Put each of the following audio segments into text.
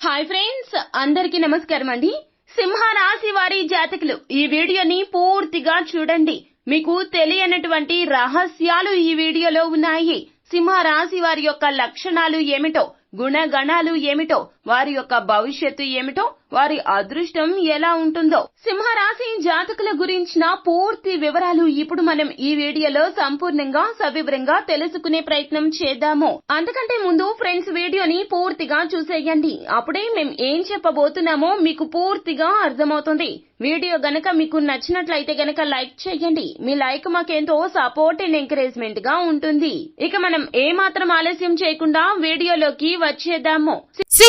Hi friends అందరికీ నమస్కారం అండి. సింహ రాశి వారి జాతకులు ఈ వీడియోని పూర్తిగా చూడండి. మీకు తెలియనటువంటి రహస్యాలు ఈ వీడియోలో ఉన్నాయి. సింహ రాశి వారి యొక్క లక్షణాలు ఏమిటో గుణగణాలు ఏమిటో వారి యొక్క భవిష్యత్తు ఏమిటో వారి అదృష్టం ఎలా ఉంటుందో. సింహరాశి జాతకుల గురించిన పూర్తి వివరాలు ఇప్పుడు మనం ఈ వీడియోలో సంపూర్ణంగా సవివరంగా తెలుసుకునే ప్రయత్నం చేద్దాము. అంతకంటే ముందు ఫ్రెండ్స్ వీడియోని పూర్తిగా చూసేయండి. అప్పుడే మేము ఏం చెప్పబోతున్నామో మీకు పూర్తిగా అర్థమవుతుంది. వీడియో గనక మీకు నచ్చినట్లయితే గనక లైక్ చేయండి. మీ లైక్ మాకెంతో సపోర్ట్ అండ్ ఎంకరేజ్మెంట్గా ఉంటుంది. ఇక మనం ఏ మాత్రం ఆలస్యం చేయకుండా వీడియోలోకి వచ్చేద్దాము. శ్రీ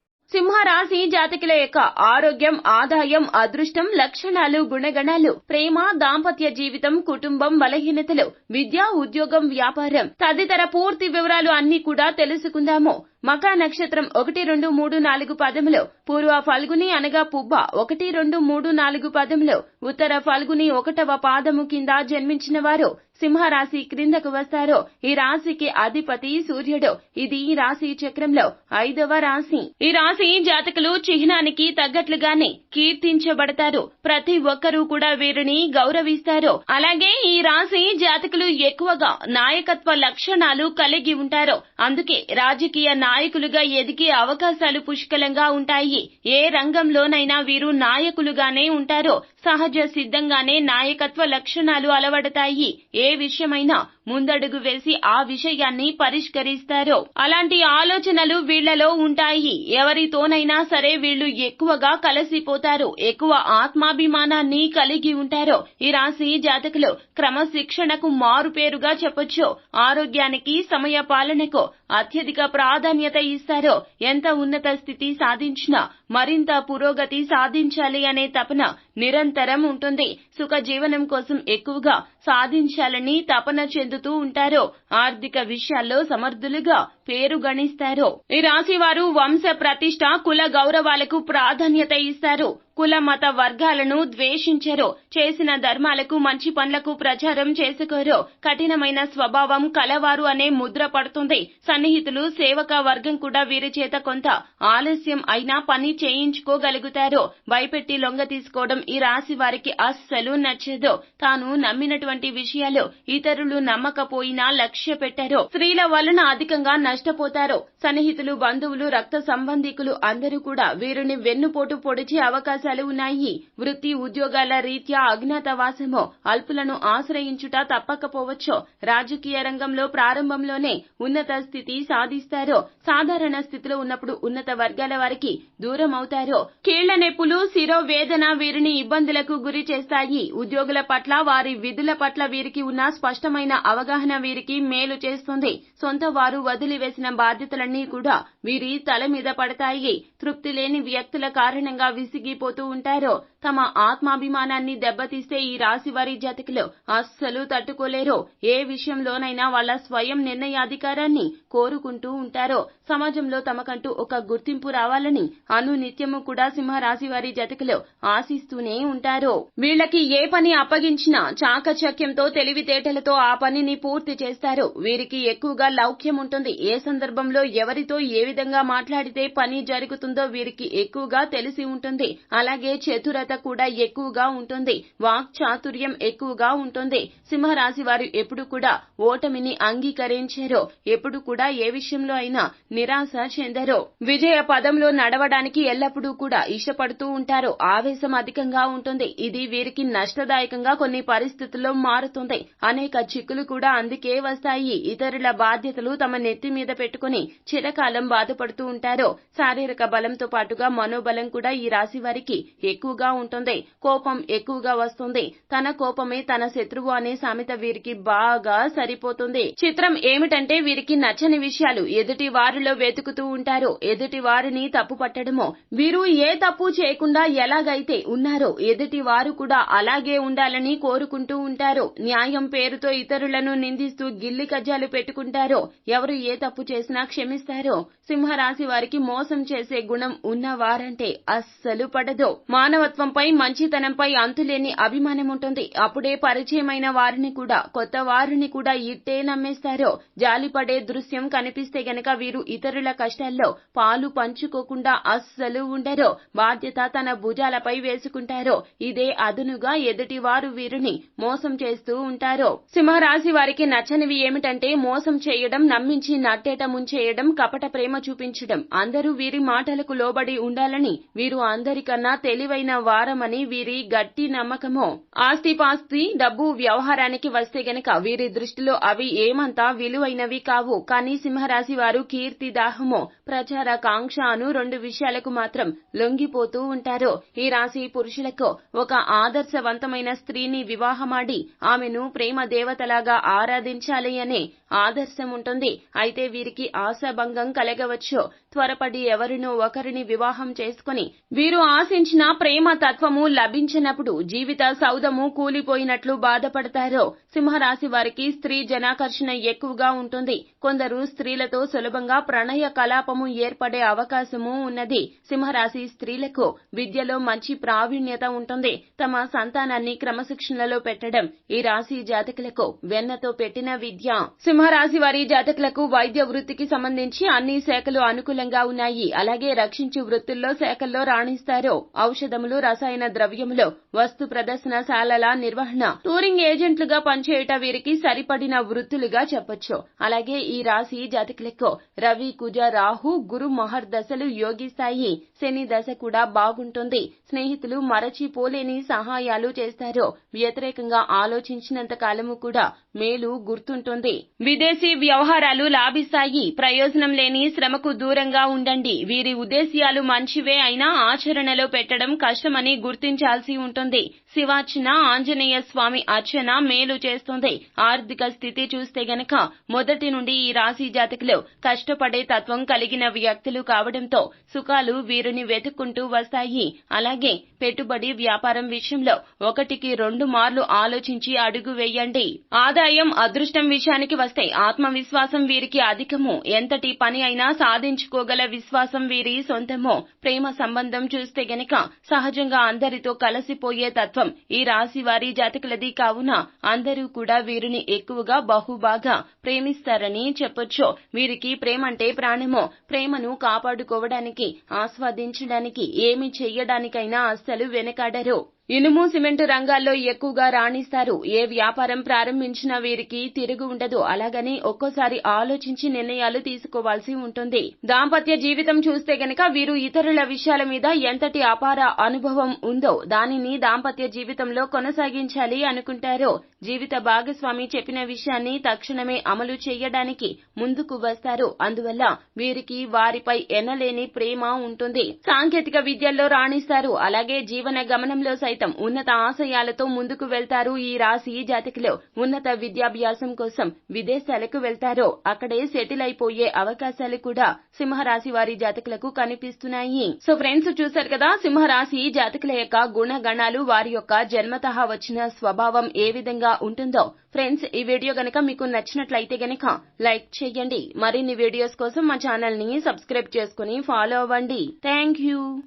సింహరాశి జాతకుల యొక్క ఆరోగ్యం ఆదాయం అదృష్టం లక్షణాలు గుణగణాలు ప్రేమ దాంపత్య జీవితం కుటుంబం బలహీనతలు విద్య ఉద్యోగం వ్యాపారం తదితర పూర్తి వివరాలు అన్ని కూడా తెలుసుకుందాము. మకా నక్షత్రం ఒకటి రెండు మూడు నాలుగు పదములో. పూర్వ ఫల్గుని అనగా పుబ్బ ఒకటి రెండు మూడు నాలుగు పదములో. ఉత్తర ఫల్గుని ఒకటవ పాదము కింద జన్మించిన వారు సింహరాశి క్రిందకు వస్తారో. ఈ రాశికి అధిపతి సూర్యుడు. ఇది ఈ రాశి చక్రంలో ఐదవ రాశి. ఈ రాశి జాతకులు చిహ్నానికి తగ్గట్లుగానే కీర్తించబడతారు. ప్రతి ఒక్కరూ కూడా వీరిని గౌరవిస్తారు. అలాగే ఈ రాశి జాతకులు ఎక్కువగా నాయకత్వ లక్షణాలు కలిగి ఉంటారు. అందుకే రాజకీయ నాయకులుగా ఎదిగే అవకాశాలు పుష్కలంగా ఉంటాయి. ఏ రంగంలోనైనా వీరు నాయకులుగానే ఉంటారు. సహజ సిద్ధంగానే నాయకత్వ లక్షణాలు అలవడతాయి. ఏ విషయమైనా ముందడుగు వేసి ఆ విషయాన్ని పరిష్కరిస్తారు. అలాంటి ఆలోచనలు వీళ్ళలో ఉంటాయి. ఎవరితోనైనా సరే వీళ్ళు ఎక్కువగా కలిసిపోతారు. ఎక్కువ ఆత్మాభిమానాన్ని కలిగి ఉంటారు. ఈ రాశి జాతకులు క్రమశిక్షణకు మారుపేరుగా చెప్పొచ్చు. ఆరోగ్యానికి సమయ పాలనకు అత్యధిక ప్రాధాన్యత ఇస్తారు. ఎంత ఉన్నత స్థితి సాధించినా మరింత పురోగతి సాధించాలి అనే తపన నిరంతరం ఉంటుంది. సుఖ జీవనం కోసం ఎక్కువగా సాధించాలని తపన చెందుతూ ఉంటారు ఆర్థిక విషయాల్లో సమర్థులుగా పేరు గణిస్తారు? ఈ రాశి వారు వంశ ప్రతిష్ట కుల గౌరవాలకు ప్రాధాన్యత ఇస్తారు. కుల మత వర్గాలను ద్వేషించరు? చేసిన ధర్మాలకు మంచి పనులకు ప్రచారం చేసుకోరు? కఠినమైన స్వభావం కలవారు అనే ముద్ర పడుతుంది. సన్నిహితులు సేవక వర్గం కూడా వీరి చేత కొంత ఆలస్యం అయినా పని చేయించుకోగలుగుతారు? భయపెట్టి లొంగ తీసుకోవడం ఈ రాశి వారికి అస్సలు నచ్చదు. తాను నమ్మినటువంటి విషయాలు ఇతరులు నమ్మకపోయినా లక్ష్య పెట్టారు? స్త్రీల వలన అధికంగా నష్టపోతారో సన్నిహితులు బంధువులు రక్త సంబంధికులు అందరూ కూడా వీరిని వెన్నుపోటు పొడిచే అవకాశాలు ఉన్నాయి. వృత్తి ఉద్యోగాల రీత్యా అజ్ఞాతవాసమో అల్పులను ఆశ్రయించుట తప్పకపోవచ్చు రాజకీయ రంగంలో ప్రారంభంలోనే ఉన్నత స్థితి సాధిస్తారో సాధారణ స్థితిలో ఉన్నప్పుడు ఉన్నత వర్గాల వారికి దూరం అవుతారో కీళ్ళ నొప్పులు శిరో వేదన వీరిని ఇబ్బందులకు గురి చేస్తాయి. ఉద్యోగుల పట్ల వారి విధుల పట్ల వీరికి ఉన్న స్పష్టమైన అవగాహన వీరికి మేలు చేస్తుంది. సొంత వారు వదిలి వదిలివేసిన బాధ్యతలన్నీ కూడా వీరి తల మీద పడతాయి. తృప్తి లేని వ్యక్తుల కారణంగా విసిగిపోతూ ఉంటారు తమ ఆత్మాభిమానాన్ని దెబ్బతీస్తే ఈ రాశి వారి జాతకులు అస్సలు తట్టుకోలేరు. ఏ విషయంలోనైనా వాళ్ళ స్వయం నిర్ణయాధికారాన్ని కోరుకుంటూ ఉంటారు సమాజంలో తమకంటూ ఒక గుర్తింపు రావాలని అను నిత్యము కూడా సింహరాశి వారి జతకలో ఆశిస్తూనే ఉంటారు. వీళ్ళకి ఏ పని అప్పగించినా చాకచక్యంతో తెలివితేటలతో ఆ పనిని పూర్తి చేస్తారు. వీరికి ఎక్కువగా లౌక్యం ఉంటుంది. ఏ సందర్భంలో ఎవరితో ఏ విధంగా మాట్లాడితే పని జరుగుతుందో వీరికి ఎక్కువగా తెలిసి ఉంటుంది. అలాగే చతురత కూడా ఎక్కువగా ఉంటుంది. వాక్ చాతుర్యం ఎక్కువగా ఉంటుంది. సింహరాశి వారు ఎప్పుడు కూడా ఓటమిని అంగీకరించారు. ఎప్పుడు కూడా ఏ విషయంలో అయినా నిరాశ చెందరో విజయ పదంలో నడవడానికి ఎల్లప్పుడూ కూడా ఇష్టపడుతూ ఉంటారు ఆవేశం అధికంగా ఉంటుంది. ఇది వీరికి నష్టదాయకంగా కొన్ని పరిస్థితుల్లో మారుతుంది. అనేక చిక్కులు కూడా అందుకే వస్తాయి. ఇతరుల బాధ్యతలు తమ నెత్తి మీద పెట్టుకుని చిరకాలం బాధపడుతూ ఉంటారు శారీరక బలంతో పాటుగా మనోబలం కూడా ఈ రాశి వారికి ఎక్కువగా ఉంటుంది. కోపం ఎక్కువగా వస్తుంది. తన కోపమే తన శత్రువు అనే సామెత వీరికి బాగా సరిపోతుంది. చిత్రం ఏమిటంటే వీరికి నచ్చని విషయాలు. ఎదుటి వారిలో విషయాల్లో వెతుకుతూ ఉంటారో ఎదుటి వారిని తప్పు పట్టడమో వీరు ఏ తప్పు చేయకుండా ఎలాగైతే ఉన్నారో ఎదుటి వారు కూడా అలాగే ఉండాలని కోరుకుంటూ ఉంటారో న్యాయం పేరుతో ఇతరులను నిందిస్తూ గిల్లి కజ్జాలు పెట్టుకుంటారో ఎవరు ఏ తప్పు చేసినా క్షమిస్తారో సింహరాశి వారికి మోసం చేసే గుణం ఉన్నవారంటే అస్సలు పడదు. మానవత్వంపై మంచితనంపై అంతులేని అభిమానం ఉంటుంది. అప్పుడే పరిచయమైన వారిని కూడా కొత్త వారిని కూడా ఇట్టే నమ్మేస్తారో జాలిపడే దృశ్యం కనిపిస్తే గనక వీరు ఇతరుల కష్టాల్లో పాలు పంచుకోకుండా అస్సలు ఉండరో. బాధ్యత తన భుజాలపై వేసుకుంటారో. ఇదే అదునుగా ఎదుటివారు వీరిని మోసం చేస్తూ ఉంటారో. సింహరాశి వారికి నచ్చనివి ఏమిటంటే మోసం చేయడం నమ్మించి నట్టేట ముంచేయడం కపట ప్రేమ చూపించడం. అందరూ వీరి మాటలకు లోబడి ఉండాలని వీరు అందరికన్నా తెలివైన వారమని వీరి గట్టి నమ్మకమో. ఆస్తి పాస్తి డబ్బు వ్యవహారానికి వస్తే గనక వీరి దృష్టిలో అవి ఏమంతా విలువైనవి కావు. కానీ సింహరాశి వారు కీర్తి దాహమో ప్రచారాకాంక్ష అను రెండు విషయాలకు మాత్రం లొంగిపోతూ ఉంటారు. ఈ రాశి పురుషులకు ఒక ఆదర్శవంతమైన స్త్రీని వివాహమాడి ఆమెను ప్రేమ దేవతలాగా ఆరాధించాలి అనే ఆదర్శం ఉంటుంది అయితే వీరికి ఆశాభంగం కలగవచ్చు. త్వరపడి ఎవరినో ఒకరిని వివాహం చేసుకుని వీరు ఆశించిన ప్రేమ తత్వము లభించినప్పుడు జీవిత సౌధము కూలిపోయినట్లు బాధపడతారో సింహరాశి వారికి స్త్రీ జనాకర్షణ ఎక్కువగా ఉంటుంది. కొందరు స్త్రీలతో సులభంగా ప్రణయ కలాపము ఏర్పడే అవకాశము ఉన్నది. సింహరాశి స్త్రీలకు విద్యలో మంచి ప్రావీణ్యత ఉంటుంది. తమ సంతానాన్ని క్రమశిక్షణలో పెట్టడం ఈ రాశి జాతకులకు వెన్నతో పెట్టిన విద్య. సింహరాశి వారి జాతకులకు వైద్య వృత్తికి సంబంధించి అన్ని శాఖలు అనుకూలంగా ఉన్నాయి. అలాగే రక్షించు వృత్తుల్లో శాఖల్లో రాణిస్తారు. ఔషధములు రసాయన ద్రవ్యములు వస్తు ప్రదర్శనశాలల నిర్వహణ. టూరింగ్ ఏజెంట్లుగా పనిచేయట వీరికి సరిపడిన వృత్తులుగా చెప్పొచ్చు. అలాగే ఈ రాశి జాతకులకు రవి కుజ రాహు గురు మహర్ దశలు యోగిస్తాయి శని దశ కూడా బాగుంటుంది. స్నేహితులు మరచిపోలేని సహాయాలు చేస్తారు. వ్యతిరేకంగా ఆలోచించినంత కాలము కూడా మేలు గుర్తుంటుంది. విదేశీ వ్యవహారాలు లాభిస్తాయి. ప్రయోజనం లేని శ్రమకు దూరంగా ఉండండి. వీరి ఉద్దేశ్యాలు మంచివే అయినా ఆచరణలో పెట్టడం కష్టమని గుర్తించాల్సి ఉంటుంది. శివార్చన ఆంజనేయ స్వామి అర్చన మేలు చేస్తుంది. ఆర్థిక స్థితి చూస్తే గనక మొదటి నుండి ఈ రాశి జాతకులు కష్టపడే తత్వం కలిగిన వ్యక్తులు కావడంతో సుఖాలు వీరిని వెతుక్కుంటూ వస్తాయి. అలాగే పెట్టుబడి వ్యాపారం విషయంలో ఒకటికి రెండు మార్లు ఆలోచించి అడుగు వేయండి. ఆదాయం అదృష్టం విషయానికి వస్తే ఆత్మవిశ్వాసం వీరికి అధికము. ఎంతటి పని అయినా సాధించుకో గల విశ్వాసం వీరి సొంతమో. ప్రేమ సంబంధం చూస్తే గనక సహజంగా అందరితో కలసిపోయే తత్వం ఈ రాశి వారి జాతకులది కావున అందరూ కూడా వీరిని ఎక్కువగా బహుబాగా ప్రేమిస్తారని చెప్పొచ్చు. వీరికి ప్రేమ అంటే ప్రాణమో. ప్రేమను కాపాడుకోవడానికి ఆస్వాదించడానికి ఏమి చెయ్యడానికైనా అస్సలు వెనకాడరు. ఇనుము సిమెంట్ రంగాల్లో ఎక్కువగా రాణిస్తారు. ఏ వ్యాపారం ప్రారంభించినా వీరికి తిరుగు ఉండదు. అలాగని ఒక్కోసారి ఆలోచించి నిర్ణయాలు తీసుకోవాల్సి ఉంటుంది. దాంపత్య జీవితం చూస్తే గనక వీరు ఇతరుల విషయాల మీద ఎంతటి అపార అనుభవం ఉందో దానిని దాంపత్య జీవితంలో కొనసాగించాలి అనుకుంటారో. జీవిత భాగస్వామి చెప్పిన విషయాన్ని తక్షణమే అమలు చేయడానికి ముందుకు వస్తారు. అందువల్ల వీరికి వారిపై ఎనలేని ప్రేమ ఉంటుంది. సాంకేతిక విద్యల్లో రాణిస్తారు. అలాగే జీవన గమనంలో సైతం ఉన్నత ఆశయాలతో ముందుకు వెళ్తారు ఈ రాశి జాతకులు. ఉన్నత విద్యాభ్యాసం కోసం విదేశాలకు వెళ్తారు. అక్కడే సెటిల్ అయిపోయే అవకాశాలు కూడా సింహరాశి వారి జాతకులకు కనిపిస్తున్నాయి. సో ఫ్రెండ్స్ చూశారు కదా సింహరాశి జాతకుల యొక్క గుణగణాలు వారి యొక్క జన్మతః వచ్చిన స్వభావం ఏ విధంగా ఉంటుందో. ఫ్రెండ్స్ ఈ వీడియో గనక మీకు నచ్చినట్లయితే గనక లైక్ చేయండి. మరిన్ని వీడియోస్ కోసం మా ఛానల్ని సబ్స్క్రైబ్ చేసుకుని ఫాలో అవ్వండి. Thank you